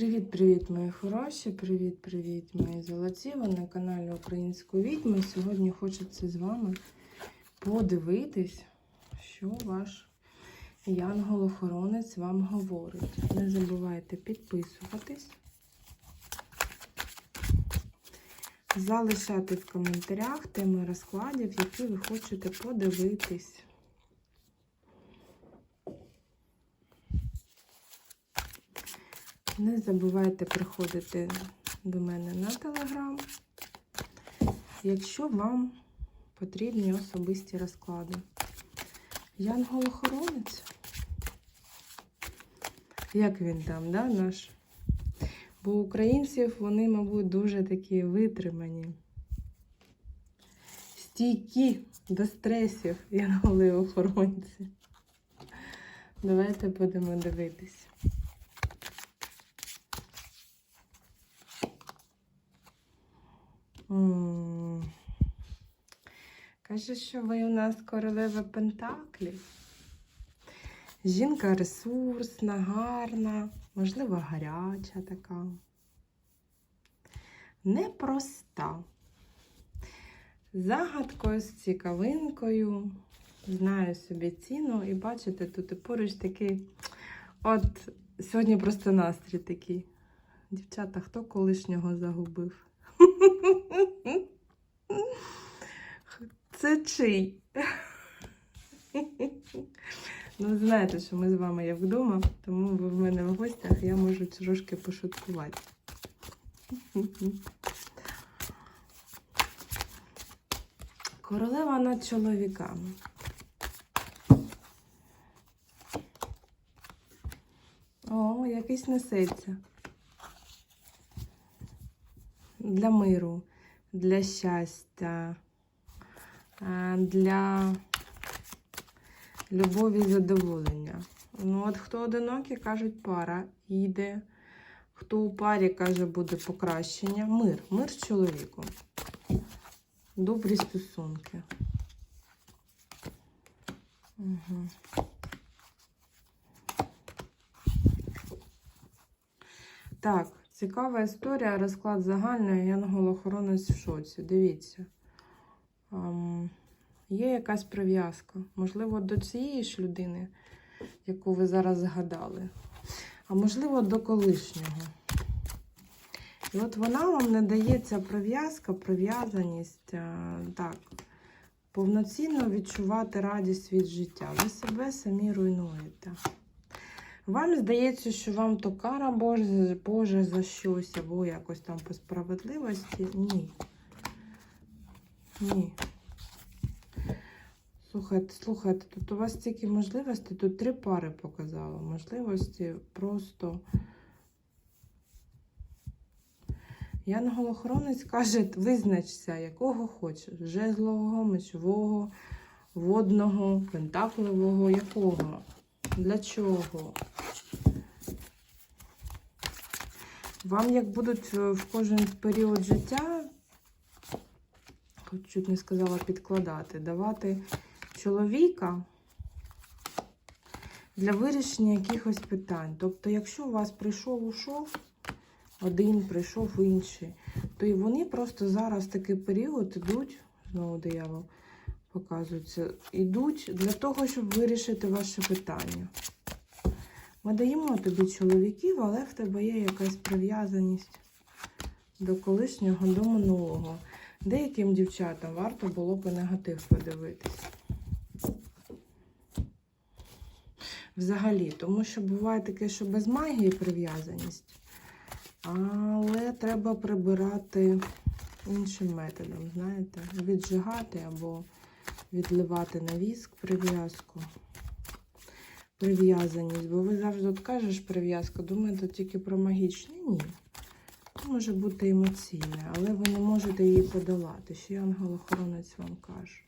Привіт-привіт, мої хороші! Привіт-привіт, мої золоті! Ви на каналі Української відьми. Сьогодні хочеться з вами подивитись, що ваш янгол-охоронець вам говорить. Не забувайте підписуватись, залишати в коментарях теми розкладів, які ви хочете подивитись. Не забувайте приходити до мене на телеграм, якщо вам потрібні особисті розклади. Янгол-охоронець. Як він там, да, наш? Бо українців вони, мабуть, дуже такі витримані, стійкі до стресів янголи-охоронці. Давайте будемо дивитись. Каже, що ви у нас королева Пентаклів. Жінка ресурсна, гарна, можливо, гаряча така. Непроста. Загадкою, з цікавинкою. Знаю собі ціну. І бачите, тут і поруч такий. От сьогодні просто настрій такий. Дівчата, хто колишнього загубив? Це чий? Ну, знаєте, що ми з вами як вдома, тому ви в мене в гостях, я можу трошки пошуткувати. Королева над чоловіками. О, якийсь несеться. Для миру, для щастя, для любові і задоволення. Ну, от хто одинокий, кажуть, пара йде. Хто у парі каже, буде покращення. Мир, мир з чоловіком. Добрі стосунки. Угу. Так, цікава історія, розклад загальний, янгол-охоронець в шоці. Дивіться. Ам, є якась прив'язка. Можливо, до цієї ж людини, яку ви зараз згадали. А можливо, до колишнього. І от вона вам не дає ця прив'язка, прив'язаність, а, так, повноцінно відчувати радість від життя. Ви себе самі руйнуєте. Вам здається, що вам то кара Боже, Боже за щось, або якось там по справедливості. Ні. Ні. Слухайте, слухайте, тут у вас стільки можливостей, тут три пари показала. Можливості просто. Янгол-охоронець каже, визначся, якого хочеш. Жезлового, мечового, водного, пентаклового, якого? Для чого? Вам як будуть е, в кожен період життя, хоч чуть не сказала підкладати, давати чоловіка для вирішення якихось питань. Тобто, якщо у вас прийшов ушов, один прийшов інший, то і вони просто зараз такий період ідуть, знову диявол показується, йдуть для того, щоб вирішити ваше питання. Ми даємо тобі чоловіків, але в тебе є якась прив'язаність до колишнього, до минулого. Деяким дівчатам варто було б негатив подивитись. Взагалі, тому що буває таке, що без магії прив'язаність, але треба прибирати іншим методом, знаєте, віджигати або відливати на віск прив'язку. Прив'язаність, бо ви завжди от кажеш прив'язка, думаєте тільки про магічне? Ні. Може бути емоційне, але ви не можете її подолати. Ще ангел-охоронець вам каже.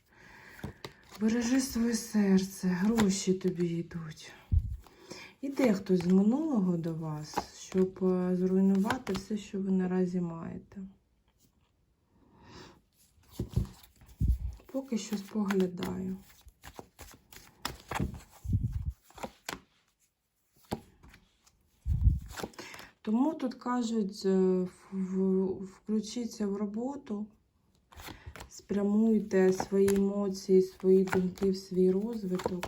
Бережи своє серце, гроші тобі йдуть. Іде хтось з минулого до вас, щоб е, зруйнувати все, що ви наразі маєте. Поки що споглядаю. Тому тут кажуть, е, включіться в роботу, спрямуйте свої емоції, свої думки в свій розвиток.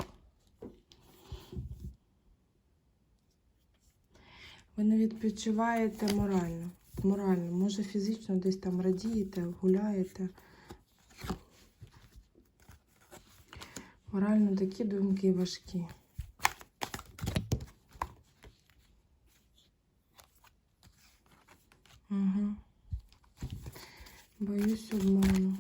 Ви не відпочиваєте морально. Морально, може фізично десь там радієте, гуляєте. Морально такі думки важкі. Угу. Боюсь обману.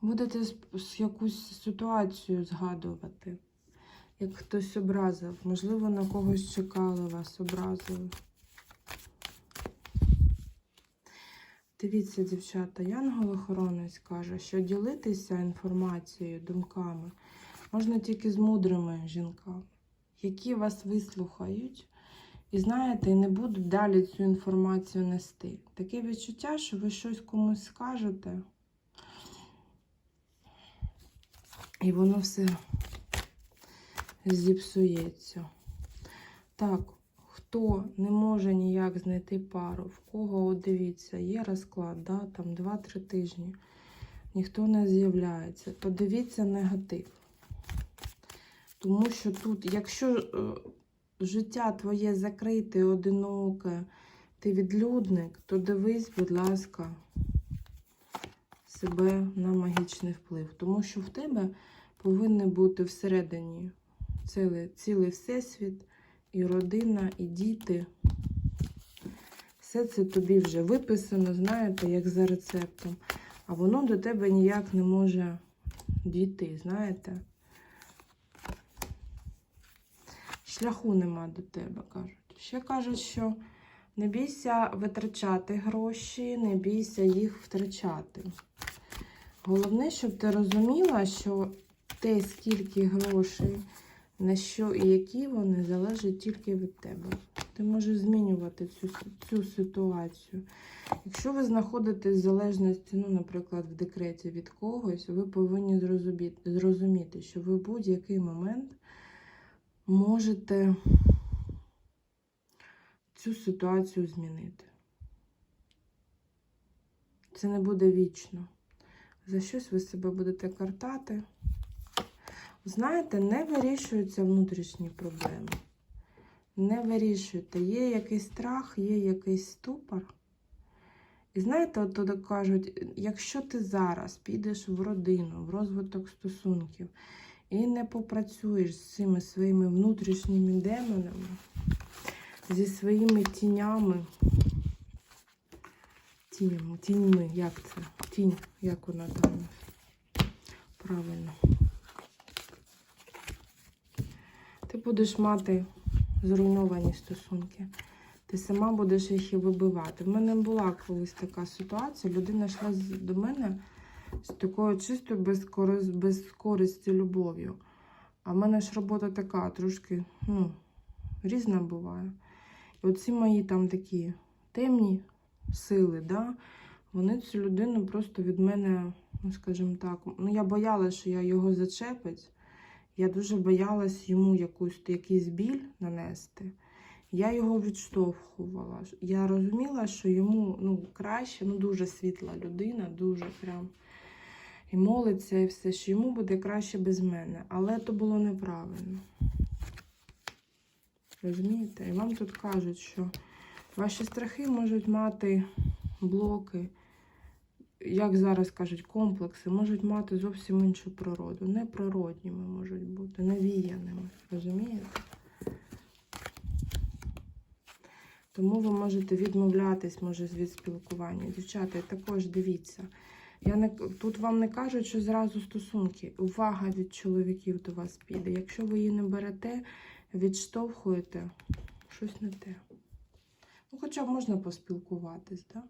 Будете якусь ситуацію згадувати, як хтось образив, можливо, на когось чекали вас, образили. Дивіться, дівчата, Янгол-охоронець каже, що ділитися інформацією, думками можна тільки з мудрими жінками, які вас вислухають і знаєте, не будуть далі цю інформацію нести. Таке відчуття, що ви щось комусь скажете, і воно все зіпсується. Так, хто не може ніяк знайти пару, в кого, от дивіться, є розклад, да, там 2-3 тижні, ніхто не з'являється. Подивіться негатив. Тому що тут, якщо е, життя твоє закрите, одиноке, ти відлюдник, то дивись, будь ласка, себе на магічний вплив. Тому що в тебе повинен бути всередині цілий, цілий всесвіт, і родина, і діти. Все це тобі вже виписано, знаєте, як за рецептом. А воно до тебе ніяк не може дійти, знаєте. Шляху нема до тебе, кажуть. Ще кажуть, що не бійся витрачати гроші, не бійся їх втрачати. Головне, щоб ти розуміла, що те, скільки грошей, на що і які вони, залежить тільки від тебе. Ти можеш змінювати цю, цю ситуацію. Якщо ви знаходитесь в залежності, ну, наприклад, в декреті від когось, ви повинні зрозуміти, зрозуміти що ви в будь-який момент можете цю ситуацію змінити. Це не буде вічно. За щось ви себе будете картати. Знаєте, не вирішуються внутрішні проблеми. Не вирішуєте. Є якийсь страх, є якийсь ступор. І знаєте, от туди кажуть, якщо ти зараз підеш в родину, в розвиток стосунків і не попрацюєш з цими своїми внутрішніми демонами, зі своїми тінями, тінями, тіньми, як це? Тінь, як вона там? Правильно. Ти будеш мати зруйновані стосунки. Ти сама будеш їх і вибивати. В мене була колись така ситуація. Людина йшла до мене з такою чистою безкорис... безкористю любов'ю. А в мене ж робота така, трошки ну, різна буває. Оці мої там такі темні сили, да, вони цю людину просто від мене, ну скажімо так, ну я боялася, що я його зачепить. Я дуже боялась йому якусь, якийсь біль нанести. Я його відштовхувала. Я розуміла, що йому ну, краще, ну дуже світла людина, дуже прям і молиться, і все, що йому буде краще без мене. Але то було неправильно. Розумієте? І вам тут кажуть, що ваші страхи можуть мати блоки, як зараз кажуть, комплекси, можуть мати зовсім іншу природу. Неприродніми можуть бути, навіяними. Розумієте? Тому ви можете відмовлятись, може, від спілкування. Дівчата, також дивіться. Я не, тут вам не кажуть, що зразу стосунки. Увага від чоловіків до вас піде. Якщо ви її не берете, відштовхуєте, щось не те. Ну, хоча б можна поспілкуватись, так? Да?